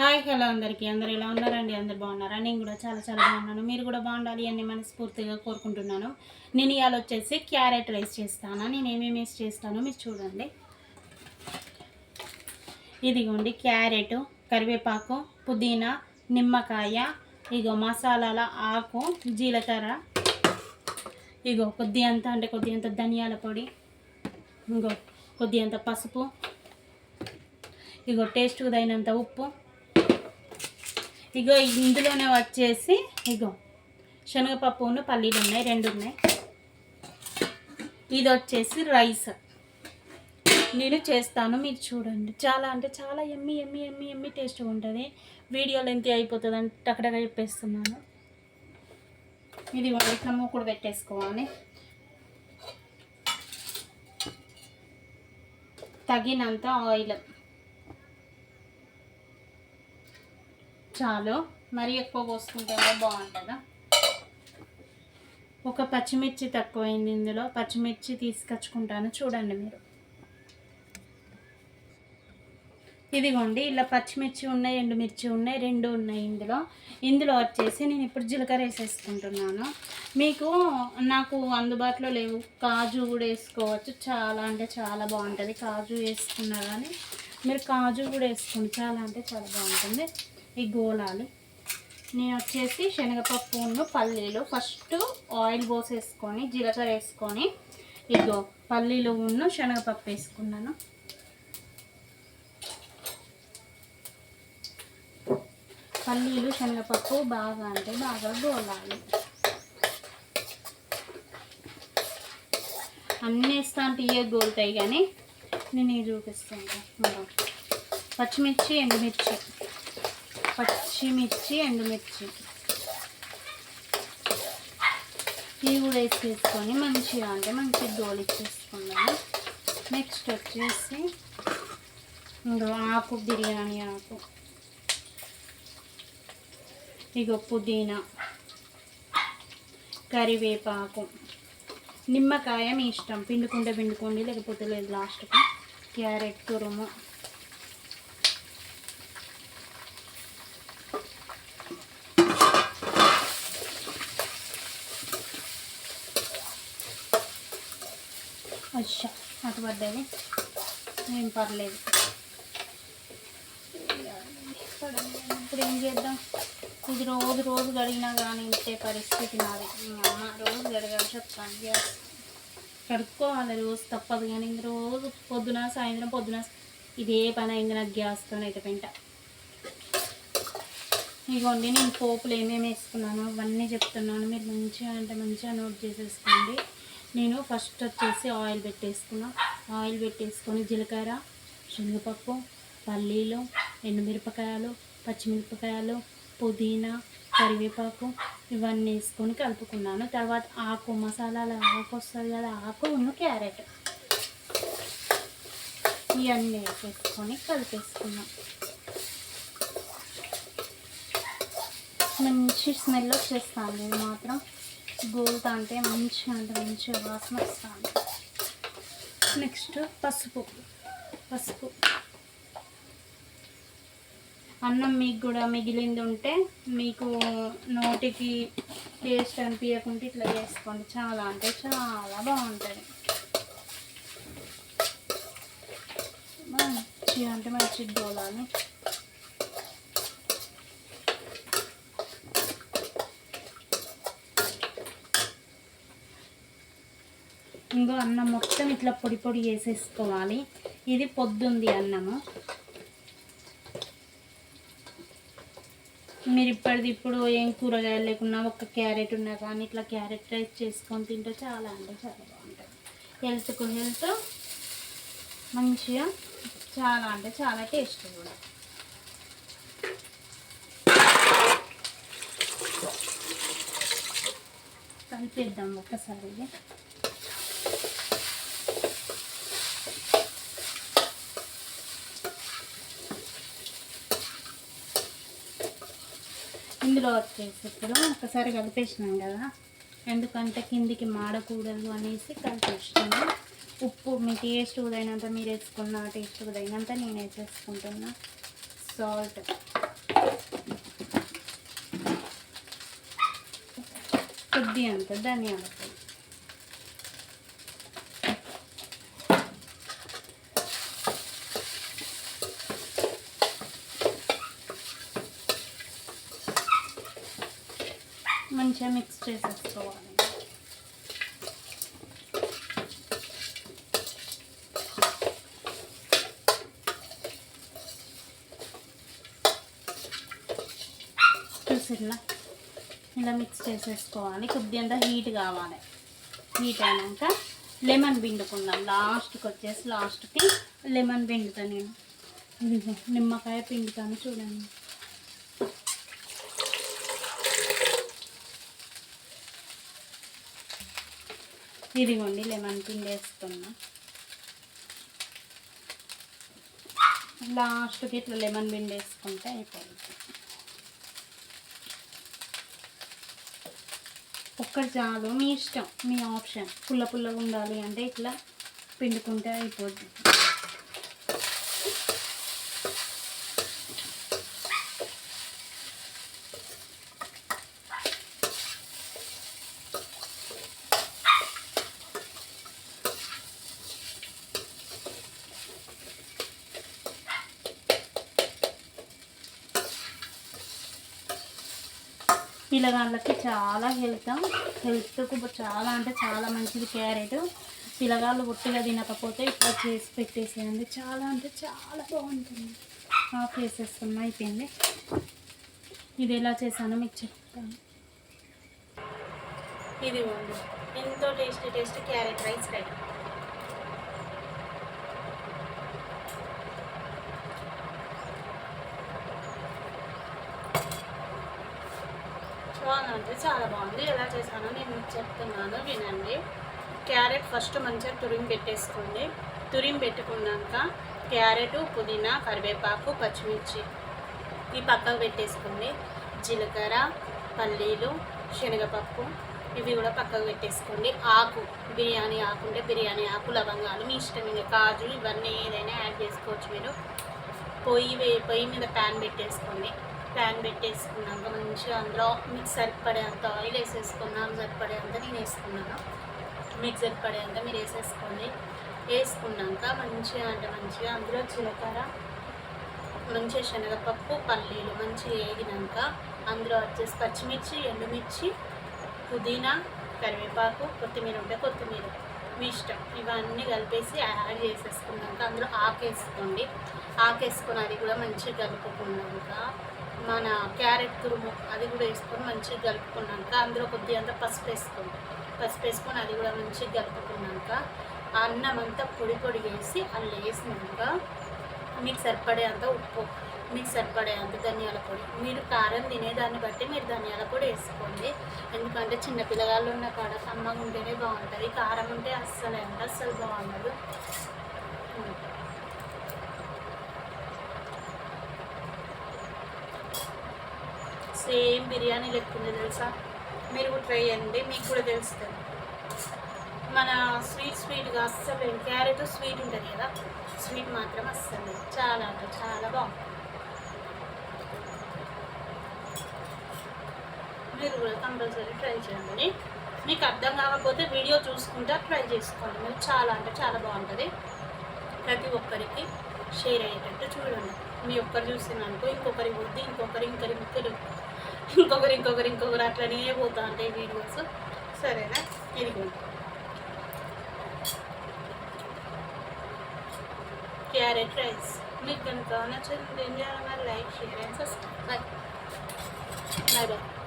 Hi hello అందరికీ. అందరు ఎలా ఉన్నారండి? అందరు బాగున్నారా? నేను కూడా చాలా చాలా బాగున్నాను. మీరు కూడా బాగుండాలి అని మనస్ఫూర్తిగా కోరుకుంటున్నాను. నేను ఇవాళ వచ్చేసి క్యారెట్ రైస్ చేస్తాను. నేను ఏమేమి వేసి చేస్తానో మీరు చూడండి. ఇదిగోండి క్యారెట్ కరివేపాకు పుదీనా నిమ్మకాయ ఇగో మసాలాల ఆకు జీలకర్ర ఇగో కొద్ది అంత అంటే కొద్ది అంత ధనియాల పొడి ఇంకో కొద్ది అంత పసుపు ఇగో టేస్ట్కు తగినంత ఉప్పు ఇగో ఇందులోనే వచ్చేసి ఇగో శనగపప్పును పల్లీలు ఉన్నాయి రెండు ఉన్నాయి. ఇది వచ్చేసి రైస్. నేను చేస్తాను మీరు చూడండి. చాలా అంటే చాలా ఎమ్మి ఎమ్మి ఎమ్మి ఎమ్మి టేస్ట్గా ఉంటుంది. వీడియో ఎంత అయిపోతుంది అంటే టకటగా చెప్పేస్తున్నాను. ఇది ఇట్లా మూకుడు పెట్టేసుకోవాలి. తగినంత ఆయిల్. చాలు. మరి ఎక్కువ పోసుకుంటేనే బాగుంటుందా? ఒక పచ్చిమిర్చి తక్కువైంది ఇందులో. పచ్చిమిర్చి తీసుకొచ్చుకుంటాను. చూడండి మీరు. ఇదిగోండి ఇలా పచ్చిమిర్చి ఉన్నాయి ఎండుమిర్చి ఉన్నాయి రెండు ఉన్నాయి ఇందులో. ఇందులో వచ్చేసి నేను ఇప్పుడు జీలకర్ర వేసేసుకుంటున్నాను. మీకు నాకు అందుబాటులో లేవు. కాజు కూడా వేసుకోవచ్చు. చాలా అంటే చాలా బాగుంటుంది. కాజు వేసుకున్నా కానీ మీరు కాజు కూడా వేసుకోండి. చాలా అంటే చాలా బాగుంటుంది. ఈ గోళాలు నేను వచ్చేసి శనగపప్పును పల్లీలు. ఫస్ట్ ఆయిల్ పోసేసుకొని జీలకర్ర వేసుకొని ఇగో పల్లీలు ఉన్న శనగపప్పు వేసుకున్నాను. పల్లీలు శనగపప్పు బాగా అంటే బాగా గోలాలి. అన్నీ వేస్తా అంటే ఇవే గోలుతాయి కానీ నేను ఇవి చూపిస్తాను. పచ్చిమిర్చి ఎండుమిర్చి. పచ్చిమిర్చి ఎండుమిర్చి. ఇవి కూడా వేసేసుకొని మంచిగా అంటే మంచిగా గోలిచ్చేసుకున్నాను నెక్స్ట్ వచ్చేసి ఇందులో ఆకు బిర్యానీ ఆకు. ఇగో పుదీనా కరివేపాకు. నిమ్మకాయ మీ ఇష్టం. పిండుకుంటే పిండుకోండి లేకపోతే లేదు లాస్ట్కి. క్యారెట్ తురుము. అచ్చా అటు పడ్డది. ఏం పర్లేదు. ఇప్పుడు ఏం చేద్దాం? ఇది రోజు రోజు గడిగినా కానీ ఇచ్చే పరిస్థితి నాది. అమ్మ రోజు గడగాల్సి వస్తాను గ్యాస్ కడుక్కోవాలి రోజు తప్పదు కానీ ఇంక రోజు పొద్దున సాయంత్రం పొద్దున ఇదే పని అయింది నాకు గ్యాస్తో అయితే పెంట. ఇగోండి నేను పోపులు ఏమేమి వేసుకున్నాను అవన్నీ చెప్తున్నాను. మీరు మంచిగా అంటే మంచిగా నోట్ చేసేసుకోండి. నేను ఫస్ట్ వచ్చేసి ఆయిల్ పెట్టేసుకున్నా. ఆయిల్ పెట్టేసుకొని జీలకర్ర శనగపప్పు పల్లీలు ఎండుమిరపకాయలు పచ్చిమిరపకాయలు పుదీనా కరివేపాకు ఇవన్నీ వేసుకొని కలుపుకున్నాను. తర్వాత ఆకు మసాలాల ఆకు వస్తుంది కదా ఆకు ఉన్న క్యారెట్ ఇవన్నీ వేసేసుకొని కలిపేసుకున్నాం. మంచి స్మెల్ వచ్చేస్తాను ఇది మాత్రం. గోల్తా అంటే మంచిగా అంటే మంచిగా వాసన వస్తుంది. నెక్స్ట్ పసుపు. పసుపు. అన్నం మీకు కూడా మిగిలింది ఉంటే మీకు నోటికి టేస్ట్ అనిపించకుంటే ఇట్లా చేసుకోండి. చాలా అంటే చాలా బాగుంటుంది. మంచిగా అంటే మంచి గోళాలు ఇంకో అన్నం మొత్తం ఇట్లా పొడి పొడి వేసేసుకోవాలి ఇది పొద్దుంది అన్నము. మీరు ఇప్పటిది ఇప్పుడు ఏం కూరగాయలు లేకున్నా ఒక క్యారెట్ ఉన్నా కానీ ఇట్లా క్యారెట్ రైస్ చేసుకొని తింటే చాలా అంటే చాలా బాగుంటుంది. హెల్త్కు హెల్త్ మంచిగా చాలా అంటే చాలా టేస్ట్ కూడా కలిపేద్దాం ఒక్కసారి ఇందులో వచ్చేసి ఇప్పుడు ఒకసారి కలిపేసినాం కదా. ఎందుకంటే కిందికి మాడకూడదు అనేసి కలిపేసినాము ఉప్పు మీ టేస్ట్ ఉదైనంత మీరు వేసుకున్న టేస్ట్ ఉదైనంత నేను వేసేసుకుంటున్నా సాల్ట్ కొద్ది అంత ధనియాలు పొడి మంచిగా మిక్స్ చేసేసుకోవాలి. చూసిల్లా ఇలా మిక్స్ చేసేసుకోవాలి. కొద్దిగా హీట్ కావాలి. హీట్ అయినాక లెమన్ పిండుకుందాం. లాస్ట్కి వచ్చేసి లాస్ట్కి లెమన్ పిండుతాను నేను. నిమ్మకాయ పిండుతాను చూడండి. ఇదిగోండి లెమన్ పిండి వేస్తున్నా. లాస్ట్కి ఇట్లా లెమన్ పిండి వేసుకుంటే అయిపోయింది. ఒక్కటి చాలు మీ ఇష్టం మీ ఆప్షన్. పుల్ల పుల్లగా ఉండాలి అంటే ఇట్లా పిండుకుంటే అయిపోద్ది. పిల్లగాళ్ళకి చాలా హెల్త్. హెల్త్కు చాలా అంటే చాలా మంచిది క్యారెట్ పిల్లగాళ్ళు ఒట్టిగా తినకపోతే ఇట్లా చేసి పెట్టేసేయండి. చాలా అంటే చాలా బాగుంటుంది. ఆఫ్ చేసేస్తున్నా అయిపోయింది. ఇది ఎలా చేశానో మీకు చెప్తాను. ఇది ఎంతో tasty tasty carrot rice ready. బాగుందంటే అంటే చాలా బాగుంది. ఎలా చేశానో నేను మీకు చెప్తున్నాను వినండి. క్యారెట్ ఫస్ట్ మంచిగా తురిమి పెట్టేసుకోండి. తురిమి పెట్టుకున్నాక క్యారెట్ పుదీనా కరివేపాకు పచ్చిమిర్చి ఈ పక్కకు పెట్టేసుకోండి. జీలకర్ర పల్లీలు శనగపప్పు ఇవి కూడా పక్కకు పెట్టేసుకోండి. ఆకు బిర్యానీ ఆకు ఉంటే బిర్యానీ ఆకు లవంగాలు మీ ఇష్టం ఇంకా కాజు ఇవన్నీ ఏదైనా యాడ్ చేసుకోవచ్చు మీరు. పొయ్యి వే- పొయ్యి మీద ప్యాన్ పెట్టేసుకోండి. ప్యాన్ పెట్టేసుకున్నాక మంచిగా అందులో మీకు సరిపడేంత ఆయిల్ వేసేసుకున్నాను సరిపడేంత నేను వేసుకున్నాను. మీకు సరిపడేంత మీరు వేసేసుకోండి. వేసుకున్నాక మంచిగా అంటే మంచిగా అందులో జీలకర్ర మంచిగా శనగపప్పు పల్లీలు మంచిగా వేగినాక అందులో వచ్చేసి పచ్చిమిర్చి ఎండుమిర్చి పుదీనా కరివేపాకు కొత్తిమీర ఉంటే కొత్తిమీర. మీ ఇష్టం. ఇవన్నీ కలిపేసి యాడ్ చేసేసుకున్నాక అందులో ఆకేసుకోండి ఆకేసుకుని అది కూడా మంచిగా కలుపుకున్నాక మన క్యారెట్ తురుము అది కూడా వేసుకొని మంచిగా కలుపుకున్నాక అందులో కొద్దిగా అంతా పసుపు వేసుకోండి. పసుపు వేసుకొని అది కూడా మంచిగా కలుపుకున్నాక ఆ అన్నం అంతా పొడి పొడి వేసి అందులో వేసినాక మీకు సరిపడే అంత ఉప్పు మీకు సరిపడే అంత ధనియాల పొడి. మీరు కారం తినేదాన్ని బట్టి మీరు ధనియాల పొడి వేసుకోండి. ఎందుకంటే చిన్న పిల్లగాళ్ళు ఉన్న కాడ కమ్మగా ఉంటేనే బాగుంటుంది. కారం ఉంటే అస్సలే అంటే అస్సలు బాగుండదు. సేమ్ బిర్యానీ లెక్కుంది తెలుసా? మీరు కూడా ట్రై చేయండి మీకు కూడా తెలుస్తుంది. మన స్వీట్ స్వీట్గా అస్సలు క్యారెట్ స్వీట్ ఉంటుంది కదా? స్వీట్ మాత్రం అస్సలు చాలా అంటే చాలా బాగుంది మీరు కూడా కంపల్సరీ ట్రై చేయండి. మీకు అర్థం కాకపోతే వీడియో చూసుకుంటా ట్రై చేసుకోండి. మీరు చాలా అంటే చాలా బాగుంటుంది. ప్రతి ఒక్కరికి షేర్ అయ్యేటట్టు చూడండి. మీ ఒక్కరు చూసినానుకో ఇంకొకరి వద్దు ఇంకొకరి ఇంకరి ఇంకొకరు ఇంకొకరు ఇంకొకరు ఇంకొకరు అట్లనే పోతా ఉంటాయి వీడియోస్. సరేనా? ఇదిగోండి క్యారెట్ రైస్. మీకు కనుక నచ్చింది ఏం చేయాలి like share and subscribe. Bye bye bye